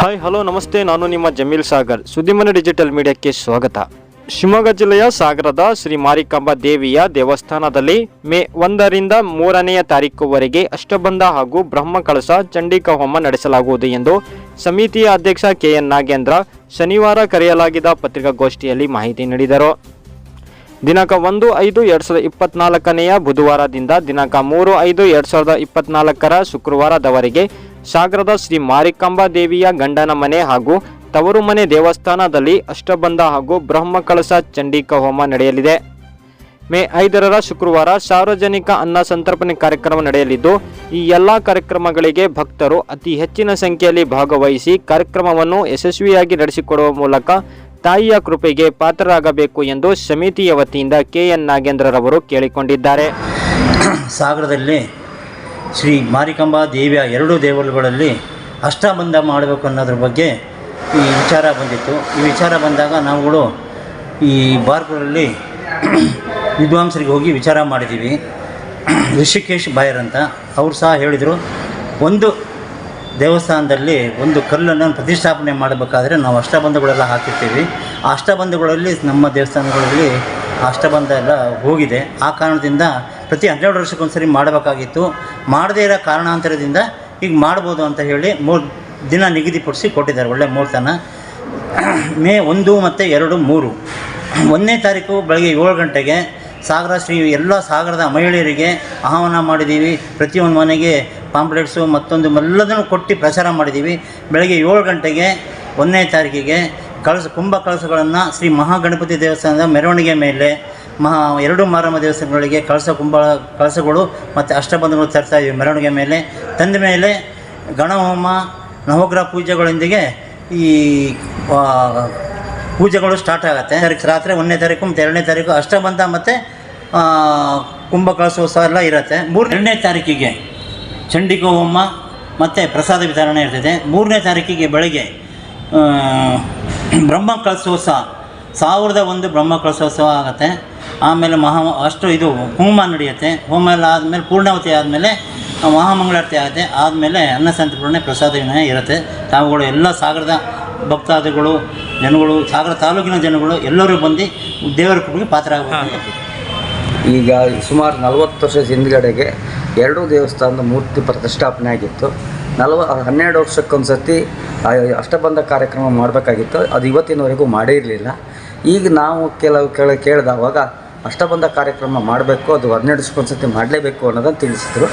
Hi hello ನಮಸ್ತೆ. ನಾನು ನಿಮ್ಮ ಜಮೀಲ್ ಸಾಗರ್. ಸುದ್ದಿಮನೆ ಡಿಜಿಟಲ್ ಮೀಡಿಯಾಕ್ಕೆ ಸ್ವಾಗತ. ಶಿವಮೊಗ್ಗ ಜಿಲ್ಲೆಯ ಸಾಗರದ ಶ್ರೀ ಮಾರಿಕಾಂಬ ದೇವಿಯ ದೇವಸ್ಥಾನದಲ್ಲಿ ಮೇ ಒಂದರಿಂದ ಮೂರನೆಯ ತಾರೀಕುವರೆಗೆ ಅಷ್ಟಬಂಧ ಹಾಗೂ ಬ್ರಹ್ಮ ಕಳಸ ಚಂಡಿಕ ಹೋಮ ನಡೆಸಲಾಗುವುದು ಎಂದು ಸಮಿತಿಯ ಅಧ್ಯಕ್ಷ ಕೆಎನ್ ನಾಗೇಂದ್ರ ಶನಿವಾರ ಕರೆಯಲಾಗಿದ್ದ ಪತ್ರಿಕಾಗೋಷ್ಠಿಯಲ್ಲಿ ಮಾಹಿತಿ ನೀಡಿದರು. ದಿನಾಂಕ ಒಂದು ಐದು ಎರಡು ಸಾವಿರದ ಇಪ್ಪತ್ನಾಲ್ಕನೆಯ ಬುಧವಾರದಿಂದ ದಿನಾಂಕ ಮೂರು ಐದು ಎರಡು ಸಾವಿರದ ಇಪ್ಪತ್ನಾಲ್ಕರ ಶುಕ್ರವಾರದವರೆಗೆ ಸಾಗರದ ಶ್ರೀ ಮಾರಿಕಾಂಬಾ ದೇವಿಯ ಗಂಡನ ಮನೆ ಹಾಗೂ ತವರು ಮನೆ ದೇವಸ್ಥಾನದಲ್ಲಿ ಅಷ್ಟಬಂಧ ಹಾಗೂ ಬ್ರಹ್ಮ ಕಳಸ ಚಂಡಿಕಾ ಹೋಮ ನಡೆಯಲಿದೆ. ಮೇ ಐದರರ ಶುಕ್ರವಾರ ಸಾರ್ವಜನಿಕ ಅನ್ನ ಸಂತರ್ಪಣೆ ಕಾರ್ಯಕ್ರಮ ನಡೆಯಲಿದ್ದು, ಈ ಎಲ್ಲ ಕಾರ್ಯಕ್ರಮಗಳಿಗೆ ಭಕ್ತರು ಅತಿ ಹೆಚ್ಚಿನ ಸಂಖ್ಯೆಯಲ್ಲಿ ಭಾಗವಹಿಸಿ ಕಾರ್ಯಕ್ರಮವನ್ನು ಯಶಸ್ವಿಯಾಗಿ ನಡೆಸಿಕೊಡುವ ಮೂಲಕ ತಾಯಿಯ ಕೃಪೆಗೆ ಪಾತ್ರರಾಗಬೇಕು ಎಂದು ಸಮಿತಿಯ ವತಿಯಿಂದ ಕೆಎನ್ ನಾಗೇಂದ್ರರವರು ಕೇಳಿಕೊಂಡಿದ್ದಾರೆ. ಸಾಗರದಲ್ಲಿ ಶ್ರೀ ಮಾರಿಕಾಂಬಾ ದೇವಿಯ ಎರಡು ದೇವರುಗಳಲ್ಲಿ ಅಷ್ಟಬಂಧ ಮಾಡಬೇಕು ಅನ್ನೋದ್ರ ಬಗ್ಗೆ ಈ ವಿಚಾರ ಬಂದಿತ್ತು. ಈ ವಿಚಾರ ಬಂದಾಗ ನಾವುಗಳು ಈ ಬಾರ್ಪುರಲ್ಲಿ ವಿದ್ವಾಂಸರಿಗೆ ಹೋಗಿ ವಿಚಾರ ಮಾಡಿದ್ದೀವಿ. ಋಷಿಕೇಶ್ ಬಾಯರ್ ಅಂತ. ಅವ್ರು ಸಹ ಹೇಳಿದರು, ಒಂದು ದೇವಸ್ಥಾನದಲ್ಲಿ ಒಂದು ಕಲ್ಲನ್ನು ಪ್ರತಿಷ್ಠಾಪನೆ ಮಾಡಬೇಕಾದ್ರೆ ನಾವು ಅಷ್ಟಬಂಧಗಳೆಲ್ಲ ಹಾಕಿರ್ತೀವಿ. ಆ ಅಷ್ಟಬಂಧಗಳಲ್ಲಿ ನಮ್ಮ ದೇವಸ್ಥಾನಗಳಲ್ಲಿ ಅಷ್ಟಬಂಧ ಎಲ್ಲ ಹೋಗಿದೆ. ಆ ಕಾರಣದಿಂದ ಪ್ರತಿ ಹನ್ನೆರಡು ವರ್ಷಕ್ಕೊಂದ್ಸರಿ ಮಾಡಬೇಕಾಗಿತ್ತು. ಮಾಡದೇ ಇರೋ ಕಾರಣಾಂತರದಿಂದ ಈಗ ಮಾಡ್ಬೋದು ಅಂತ ಹೇಳಿ ಮೂರು ದಿನ ನಿಗದಿಪಡಿಸಿ ಕೊಟ್ಟಿದ್ದಾರೆ ಒಳ್ಳೆ ಮುಹೂರ್ತನ ಮೇ ಒಂದು ಮತ್ತು ಎರಡು ಮೂರು. ಒಂದನೇ ತಾರೀಕು ಬೆಳಗ್ಗೆ ಏಳು ಗಂಟೆಗೆ ಸಾಗರ ಶ್ರೀ ಎಲ್ಲ ಸಾಗರದ ಮಹಿಳೆಯರಿಗೆ ಆಹ್ವಾನ ಮಾಡಿದ್ದೀವಿ. ಪ್ರತಿಯೊಂದು ಮನೆಗೆ ಪಾಂಪ್ಲೆಟ್ಸು ಮತ್ತೊಂದು ಎಲ್ಲದನ್ನು ಕೊಟ್ಟು ಪ್ರಚಾರ ಮಾಡಿದ್ದೀವಿ. ಬೆಳಗ್ಗೆ ಏಳು ಗಂಟೆಗೆ ಒಂದನೇ ತಾರೀಕಿಗೆ ಕಳಸ ಕುಂಭ ಕಳಸಗಳನ್ನು ಶ್ರೀ ಮಹಾಗಣಪತಿ ದೇವಸ್ಥಾನದ ಮೆರವಣಿಗೆ ಮೇಲೆ ಮಹಾ ಎರಡು ಮಾರಮ್ಮ ದೇವಸ್ಥಾನಗಳಿಗೆ ಕಳಸ ಕುಂಭ ಕಳಸಗಳು ಮತ್ತು ಅಷ್ಟಬಂಧಗಳು ತರ್ತಾ ಇವೆ. ಮೆರವಣಿಗೆ ಮೇಲೆ ತಂದ ಮೇಲೆ ಗಣಹೋಮ ನವಗ್ರಹ ಪೂಜೆಗಳೊಂದಿಗೆ ಈ ಪೂಜೆಗಳು ಸ್ಟಾರ್ಟ್ ಆಗುತ್ತೆ. ತಾರೀಕು ರಾತ್ರಿ ಒಂದನೇ ತಾರೀಕು ಮತ್ತು ಎರಡನೇ ತಾರೀಕು ಅಷ್ಟಬಂಧ ಮತ್ತು ಕುಂಭ ಕಳಸೋತ್ಸವ ಎಲ್ಲ ಇರುತ್ತೆ. ಮೂರು ಎರಡನೇ ತಾರೀಕಿಗೆ ಚಂಡಿಕೋ ಹೋಮ ಮತ್ತು ಪ್ರಸಾದ ವಿತರಣೆ ಇರ್ತದೆ. ಮೂರನೇ ತಾರೀಕಿಗೆ ಬೆಳಗ್ಗೆ ಬ್ರಹ್ಮ ಕಳಸೋತ್ಸವ ಸಾವಿರದ ಒಂದು ಬ್ರಹ್ಮ ಕಳಸೋತ್ಸವ ಆಗುತ್ತೆ. ಆಮೇಲೆ ಮಹಾ, ಅಷ್ಟು ಇದು ಹೋಮ ನಡೆಯುತ್ತೆ. ಹೋಮ ಎಲ್ಲ ಆದಮೇಲೆ, ಪೂರ್ಣಾವತಿ ಆದಮೇಲೆ, ಮಹಾಮಂಗಳಾರತಿ ಆಗುತ್ತೆ. ಆದಮೇಲೆ ಅನ್ನ ಸಂತರ್ಪಣೆ ಪ್ರಸಾದ ವಿನಯ ಇರುತ್ತೆ. ತಾವುಗಳು ಎಲ್ಲ ಸಾಗರದ ಭಕ್ತಾದಿಗಳು, ಜನಗಳು, ಸಾಗರ ತಾಲೂಕಿನ ಜನಗಳು ಎಲ್ಲರೂ ಬಂದು ದೇವರ ಕೃಪೆಗೆ ಪಾತ್ರ ಈಗ ಸುಮಾರು ನಲವತ್ತು ವರ್ಷದ ಹಿಂದ್ಗಡೆಗೆ ಎರಡೂ ದೇವಸ್ಥಾನದ ಮೂರ್ತಿ ಪ್ರತಿಷ್ಠಾಪನೆ ಆಗಿತ್ತು. ನಲವ, ಹನ್ನೆರಡು ವರ್ಷಕ್ಕೊಂದು ಸರ್ತಿ ಅಷ್ಟಬಂಧ ಕಾರ್ಯಕ್ರಮ ಮಾಡಬೇಕಾಗಿತ್ತು. ಅದು ಇವತ್ತಿನವರೆಗೂ ಮಾಡೇ ಇರಲಿಲ್ಲ ಈಗ ನಾವು ಕೆಲವು ಕೆಳ, ಕೇಳಿದವಾಗ ಅಷ್ಟಬಂಧ ಕಾರ್ಯಕ್ರಮ ಮಾಡಬೇಕು, ಅದು ಹನ್ನೆರಡು ಸತಿ ಮಾಡಲೇಬೇಕು ಅನ್ನೋದನ್ನು ತಿಳಿಸಿದರು.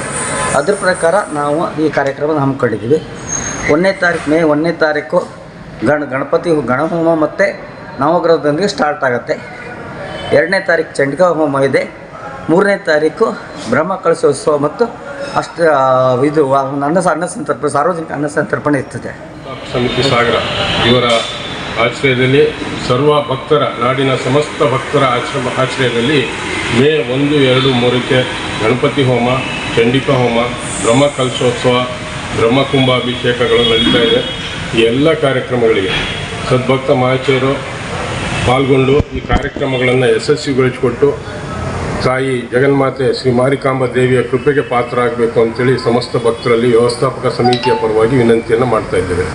ಅದ್ರ ಪ್ರಕಾರ ನಾವು ಈ ಕಾರ್ಯಕ್ರಮ ಹಮ್ಮಿಕೊಂಡಿದ್ದೀವಿ ಒಂದನೇ ತಾರೀಕು, ಮೇ ಒಂದನೇ ತಾರೀಕು ಗಣ, ಗಣಪತಿ ಗಣಹೋಮ ಮತ್ತು ನವಗ್ರಹದೊಂದಿಗೆ ಸ್ಟಾರ್ಟ್ ಆಗುತ್ತೆ. ಎರಡನೇ ತಾರೀಕು ಚಂಡಿಕಾ ಹೋಮ ಇದೆ. ಮೂರನೇ ತಾರೀಕು ಬ್ರಹ್ಮ ಕಳಸೋತ್ಸವ ಮತ್ತು ಅಷ್ಟು ಇದು, ಅನ್ನ ಅನ್ನ ಸಂತರ್ಪಣೆ ಸಾರ್ವಜನಿಕ ಅನ್ನ ಸಂತರ್ಪಣೆ ಇರ್ತದೆ. ಸಮಿತಿ ಸಾಗರ, ಇವರ ಆಶ್ರಯದಲ್ಲಿ ಸರ್ವ ಭಕ್ತರ, ನಾಡಿನ ಸಮಸ್ತ ಭಕ್ತರ ಆಶ್ರಮ ಆಶ್ರಯದಲ್ಲಿ ಮೇ ಒಂದು, ಎರಡು, ಮೂರಕ್ಕೆ ಗಣಪತಿ ಹೋಮ, ಚಂಡಿಕಾ ಹೋಮ, ಬ್ರಹ್ಮ ಕಲಶೋತ್ಸವ ಬ್ರಹ್ಮಕುಂಭಾಭಿಷೇಕಗಳು ನಡೀತಾ ಇದೆ. ಈ ಎಲ್ಲ ಕಾರ್ಯಕ್ರಮಗಳಿಗೆ ಸದ್ಭಕ್ತ ಮಹಾಶಯರು ಪಾಲ್ಗೊಂಡು ಈ ಕಾರ್ಯಕ್ರಮಗಳನ್ನು ಯಶಸ್ವಿಗೊಳಿಸಿಕೊಟ್ಟು ತಾಯಿ ಜಗನ್ಮಾತೆ ಶ್ರೀ ಮಾರಿಕಾಂಬ ದೇವಿಯ ಕೃಪೆಗೆ ಪಾತ್ರ ಆಗಬೇಕು ಅಂತೇಳಿ ಸಮಸ್ತ ಭಕ್ತರಲ್ಲಿ ವ್ಯವಸ್ಥಾಪಕ ಸಮಿತಿಯ ಪರವಾಗಿ ವಿನಂತಿಯನ್ನು ಮಾಡ್ತಾ ಇದ್ದೇವೆ.